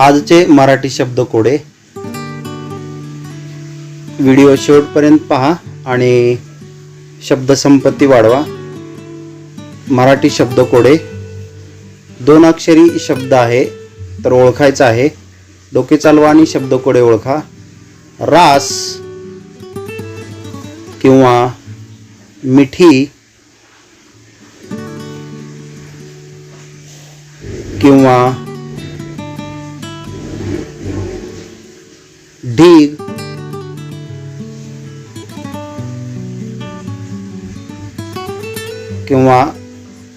आजचे मराठी शब्द कोडे व्हिडिओ शेवटपर्यंत पहा आणि शब्दसंपत्ती वाढवा. मराठी शब्द कोडे दोन अक्षरी शब्द आहे तर ओळखायचा आहे. डोके चालवा आणि शब्द कोडे ओळखा. रास किंवा मिठी किंवा ढीग. किंवा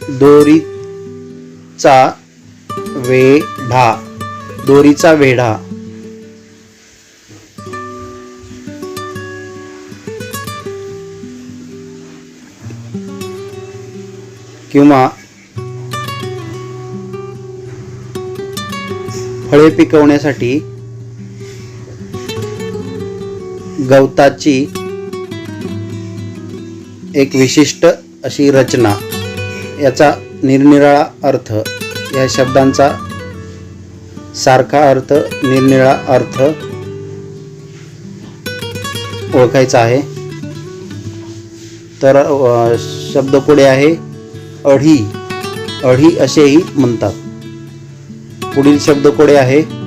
दोरीचा वेढा. दोरीचा वेढा. किंवा फळे पिकवण्यासाठी गवताची एक विशिष्ट अशी रचना. याचा निरनिराळा अर्थ या शब्दांचा सारखा अर्थ निरनिळा अर्थ ओळखायचा आहे. तर शब्द पुढे आहे अढी. अढी असेही म्हणतात. पुढील शब्द कोडे आहे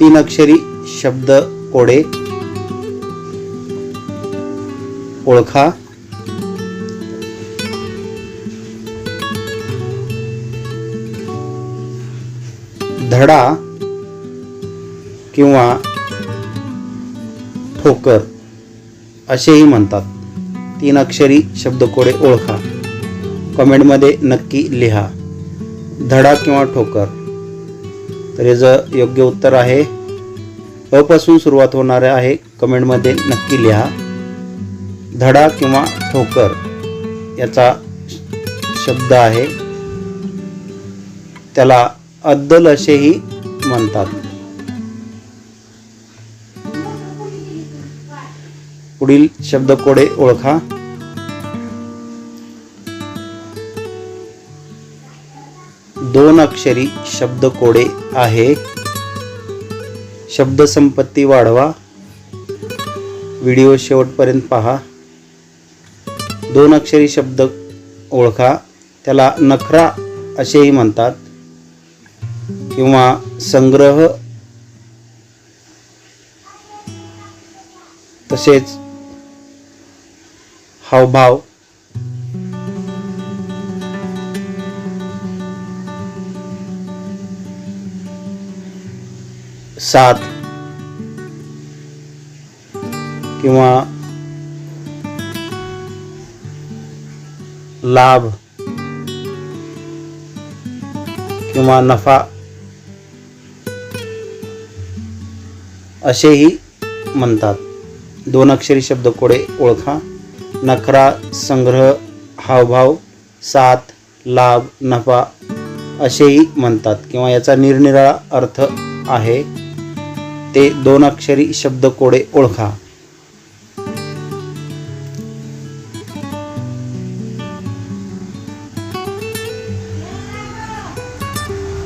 तीन अक्षरी शब्द कोडे. ओळखा. धडा किंवा ठोकर असेही म्हणतात. तीन अक्षरी शब्दकोडे ओळखा. कमेंटमध्ये नक्की लिहा. धडा किंवा ठोकर. तर याचं योग्य उत्तर आहे. अपासून सुरुवात होणार आहे. कमेंटमध्ये नक्की लिहा. धडा किंवा ठोकर याचा शब्द आहे. त्याला अद्दल असेही म्हणतात. पुढील शब्दकोडे ओळखा. दोन अक्षरी शब्दकोडे आहे शब्दसंपत्ती वाढवा. व्हिडिओ शेवटपर्यंत पहा. दोन अक्षरी शब्द ओळखा. त्याला नखरा असेही म्हणतात. किंवा संग्रह तसेच हावभाव सात किंवा लाभ किंवा नफा असेही म्हणतात. दोन अक्षरी शब्द कोडे ओळखा. नखरा संग्रह हावभाव साथ लाभ नफा असेही म्हणतात किंवा याचा निरनिराळा अर्थ आहे. ते दोन अक्षरी शब्द कोडे ओळखा.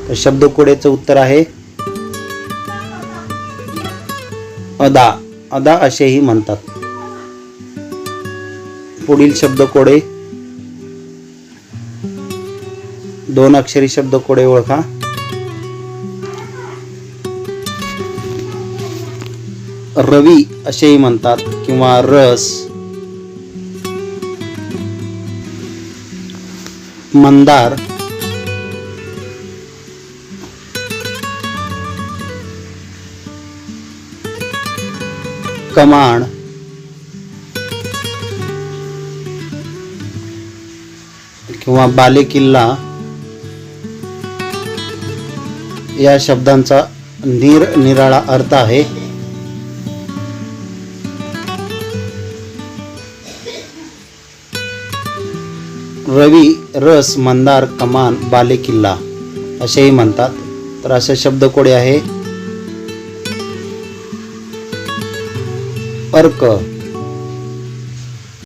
तर शब्दकोडेचं उत्तर आहे अदा. अदा असेही म्हणतात. पुढील शब्दकोडे दोन अक्षरी शब्दकोडे ओळखा. रवी असेही म्हणतात किंवा रस. मंदार. कमाण. किंवा बालेकिल्ला. या शब्दांचा निरनिराळा अर्थ आहे. रवी रस मंदार कमान बालेकिल्ला असेही म्हणतात. तर असे शब्दकोडे आहे? अर्क.